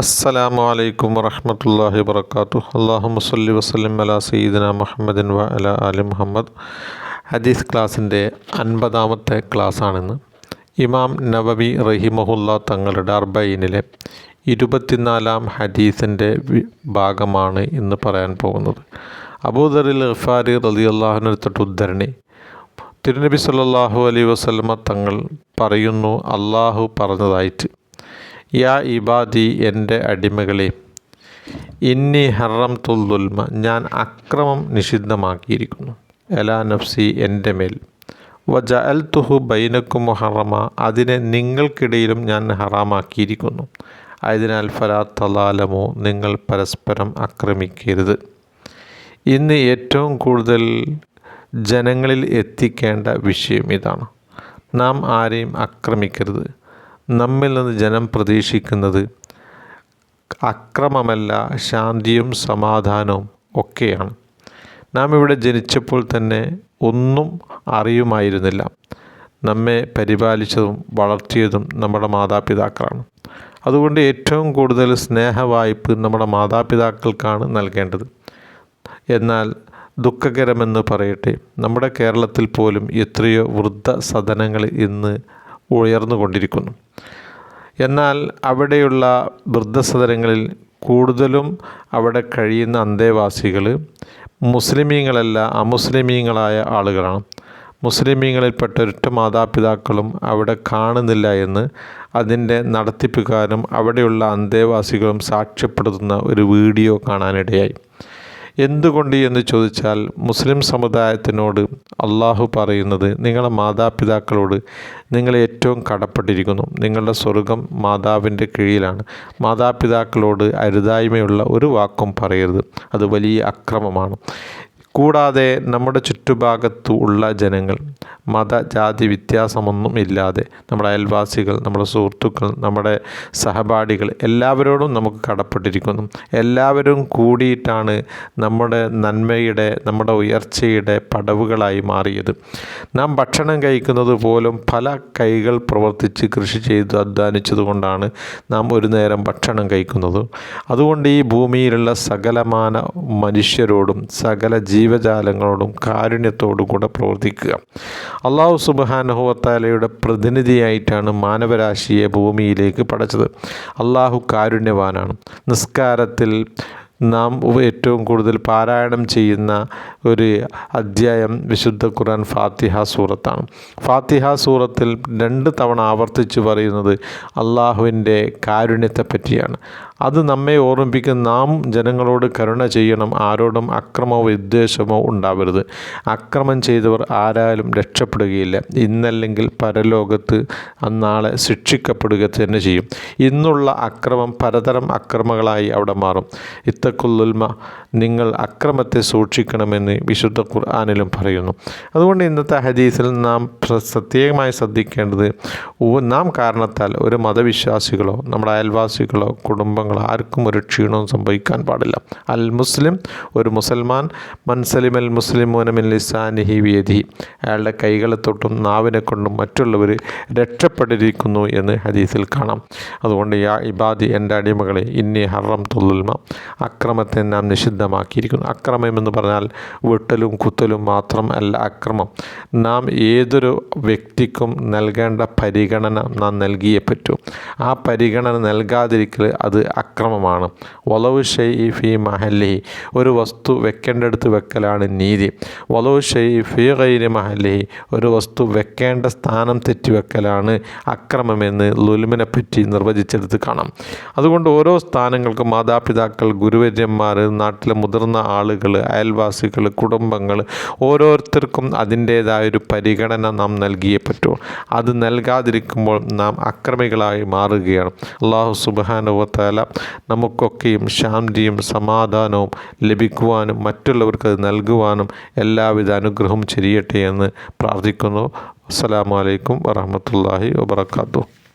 അസ്സലാമു അലൈക്കും വറഹമത്തല്ലാഹി വർക്കാത്തു അള്ളാഹു മുസല്ലി വസ്ലം അല സയ്യിദിന മുഹമ്മദിൻ വ അല അലി മുഹമ്മദ്. ഹദീസ് ക്ലാസ്സിന്റെ അൻപതാമത്തെ ക്ലാസ്സാണിന്ന്. ഇമാം നവബി റഹിമഹുല്ല തങ്ങളുടെ അർബൈനിലെ ഇരുപത്തിനാലാം ഹദീസിന്റെ ഭാഗമാണ് ഇന്ന് പറയാൻ പോകുന്നത്. അബൂദറിൽ ഇഫാരി റലി അള്ളാഹുനടുത്തിട്ട് ഉദ്ധരണി. തിരുനബി സല്ലാഹു അലൈ വസ്ലമ തങ്ങൾ പറയുന്നു അള്ളാഹു പറഞ്ഞതായിട്ട്. യാ ഇബാദി എന്റെ അടിമകളെ ഇന്നി ഹറം തുൽമ ഞാൻ അക്രമം നിഷിദ്ധമാക്കിയിരിക്കുന്നു. എലാ നഫ്സി എന്റെ മേൽ. വജ അൽ തുഹു ബൈനക്കും ഹറമ അതിനെ നിങ്ങൾക്കിടയിലും ഞാൻ ഹറാമാക്കിയിരിക്കുന്നു. ആയതിനാൽ ഫലാ തലാലമോ നിങ്ങൾ പരസ്പരം ആക്രമിക്കരുത്. ഇന്ന് ഏറ്റവും കൂടുതൽ ജനങ്ങളിൽ എത്തിക്കേണ്ട വിഷയം ഇതാണ്. നാം ആരെയും ആക്രമിക്കരുത്. നമ്മിൽ നിന്ന് ജനം പ്രതീക്ഷിക്കുന്നത് അക്രമമല്ല ശാന്തിയും സമാധാനവും ഒക്കെയാണ്. നാം ഇവിടെ ജനിച്ചപ്പോൾ തന്നെ ഒന്നും അറിയുമായിരുന്നില്ല. നമ്മെ പരിപാലിച്ചതും വളർത്തിയതും നമ്മുടെ മാതാപിതാക്കളാണ്. അതുകൊണ്ട് ഏറ്റവും കൂടുതൽ സ്നേഹവായ്പ് നമ്മുടെ മാതാപിതാക്കൾക്കാണ് നൽകേണ്ടത്. എന്നാൽ ദുഃഖകരമെന്ന് പറയട്ടെ നമ്മുടെ കേരളത്തിൽ പോലും എത്രയോ വൃദ്ധ സദനങ്ങൾ ഇന്ന് ഉയർന്നുകൊണ്ടിരിക്കുന്നു. എന്നാൽ അവിടെയുള്ള വൃദ്ധസദനങ്ങളിൽ കൂടുതലും അവിടെ കഴിയുന്ന അന്തേവാസികൾ മുസ്ലിമീങ്ങളല്ല അമുസ്ലിമീങ്ങളായ ആളുകളാണ്. മുസ്ലിമീങ്ങളിൽപ്പെട്ട ഒരൊറ്റ മാതാപിതാക്കളും അവിടെ കാണുന്നില്ല എന്ന് അതിന്റെ നടത്തിപ്പുകാരും അവിടെയുള്ള അന്തേവാസികളും സാക്ഷ്യപ്പെടുത്തുന്ന ഒരു വീഡിയോ കാണാനിടയായി. എന്തുകൊണ്ട് എന്ന് ചോദിച്ചാൽ മുസ്ലിം സമുദായത്തിനോട് അള്ളാഹു പറയുന്നത് നിങ്ങളെ മാതാപിതാക്കളോട് നിങ്ങൾ ഏറ്റവും കടപ്പെട്ടിരിക്കുന്നു. നിങ്ങളുടെ സ്വർഗം മാതാവിന്റെ കീഴിലാണ്. മാതാപിതാക്കളോട് അരുതായ്മയുള്ള ഒരു വാക്കും പറയരുത്. അത് വലിയ അക്രമമാണ്. കൂടാതെ നമ്മുടെ ചുറ്റുഭാഗത്തു ഉള്ള ജനങ്ങൾ മത ജാതി വ്യത്യാസമൊന്നും ഇല്ലാതെ നമ്മുടെ അയൽവാസികൾ നമ്മുടെ സുഹൃത്തുക്കൾ നമ്മുടെ സഹപാഠികൾ എല്ലാവരോടും നമുക്ക് കടപ്പെട്ടിരിക്കുന്നു. എല്ലാവരും കൂടിയിട്ടാണ് നമ്മുടെ നന്മയുടെ നമ്മുടെ ഉയർച്ചയുടെ പടവുകളായി മാറിയത്. നാം ഭക്ഷണം കഴിക്കുന്നത് പോലും പല കൈകൾ പ്രവർത്തിച്ച് കൃഷി ചെയ്ത് അധ്വാനിച്ചതുകൊണ്ടാണ് നാം ഒരു നേരം ഭക്ഷണം കഴിക്കുന്നത്. അതുകൊണ്ട് ഈ ഭൂമിയിലുള്ള സകലമാന മനുഷ്യരോടും സകല ജീവജാലങ്ങളോടും കാരുണ്യത്തോടും കൂടെ പ്രവർത്തിക്കുക. അള്ളാഹു സുബാനഹുവത്താലയുടെ പ്രതിനിധിയായിട്ടാണ് മാനവരാശിയെ ഭൂമിയിലേക്ക് പടച്ചത്. അള്ളാഹു കാരുണ്യവാനാണ്. നിസ്കാരത്തിൽ നാം ഏറ്റവും കൂടുതൽ പാരായണം ചെയ്യുന്ന ഒരു അധ്യായം വിശുദ്ധ ഖുർആൻ ഫാത്തിഹ സൂറത്താണ്. ഫാത്തിഹ സൂറത്തിൽ രണ്ട് തവണ ആവർത്തിച്ച് പറയുന്നത് അള്ളാഹുവിന്റെ കാരുണ്യത്തെ പറ്റിയാണ് അത് നമ്മെ ഓർമ്മിപ്പിക്കുന്ന നാം ജനങ്ങളോട് കരുണ ചെയ്യണം ആരോടും അക്രമമോ വിദ്വേഷമോ ഉണ്ടാവരുത്. അക്രമം ചെയ്തവർ ആരാലും രക്ഷപ്പെടുകയില്ല. ഇന്നല്ലെങ്കിൽ പരലോകത്ത് അന്നാളെ ശിക്ഷിക്കപ്പെടുക തന്നെ ചെയ്യും. ഇന്നുള്ള അക്രമം പലതരം അക്രമങ്ങളായി അവിടെ മാറും. ഇത്തക്കുല്ലുൽമ നിങ്ങൾ അക്രമത്തെ സൂക്ഷിക്കണമെന്ന് വിശുദ്ധ ഖുർആാനിലും പറയുന്നു. അതുകൊണ്ട് ഇന്നത്തെ ഹദീസിൽ നാം പ്രത്യേകമായി ശ്രദ്ധിക്കേണ്ടത് നാം കാരണത്താൽ ഒരു മതവിശ്വാസികളോ നമ്മുടെ അയൽവാസികളോ കുടുംബങ്ങളോ ആർക്കും ഒരു ക്ഷീണവും സംഭവിക്കാൻ പാടില്ല. അൽ മുസ്ലിം ഒരു മുസൽമാൻ മൻസലിം അൽ മുസ്ലിമോനമിൻ ലിസാനിഹി വേദി അയാളുടെ കൈകളെ തൊട്ടും നാവിനെ കൊണ്ടും മറ്റുള്ളവർ രക്ഷപ്പെട്ടിരിക്കുന്നു എന്ന് ഹദീസിൽ കാണാം. അതുകൊണ്ട് യാ ഇബാദി എന്റെ അടിമകളെ ഇന്നി ഹറം തൊല്ലുൽമ അക്രമത്തെ നാം നിഷിദ്ധമാക്കിയിരിക്കുന്നു. അക്രമം എന്ന് പറഞ്ഞാൽ വെട്ടലും കുത്തലും മാത്രം അല്ല അക്രമം. നാം ഏതൊരു വ്യക്തിക്കും നൽകേണ്ട പരിഗണന നാം നൽകിയേ പറ്റൂ. ആ പരിഗണന നൽകാതിരിക്കൽ അത് അക്രമമാണ്. വലവ് ഷെയ് ഫി മഹല്ലി ഒരു വസ്തു വെക്കേണ്ടടുത്ത് വെക്കലാണ് നീതി. വലവ് ഷെയ് ഫി ഗൈരി മഹല്ലി ഒരു വസ്തു വെക്കേണ്ട സ്ഥാനം തെറ്റി വെക്കലാണ് അക്രമമെന്ന് ലുലുമിനെ പറ്റി നിർവചിച്ചെടുത്ത് കാണാം. അതുകൊണ്ട് ഓരോ സ്ഥാനങ്ങൾക്കും മാതാപിതാക്കൾ ഗുരുവര്യന്മാർ നാട്ടിലെ മുതിർന്ന ആളുകൾ അയൽവാസികൾ കുടുംബങ്ങൾ ഓരോരുത്തർക്കും അതിന്റേതായൊരു പരിഗണന നാം നൽകിയേ പറ്റൂ. അത് നൽകാതിരിക്കുമ്പോൾ നാം അക്രമികളായി മാറുകയാണ്. അള്ളാഹു സുബാനുവത്താല നമുക്കൊക്കെയും ശാന്തിയും സമാധാനവും ലഭിക്കുവാനും മറ്റുള്ളവർക്ക് അത് നൽകുവാനും എല്ലാവിധ അനുഗ്രഹവും ചെരിയട്ടെ എന്ന് പ്രാർത്ഥിക്കുന്നു. അസ്സാം വലൈക്കും വറഹമത്തല്ലാഹി വാത്തു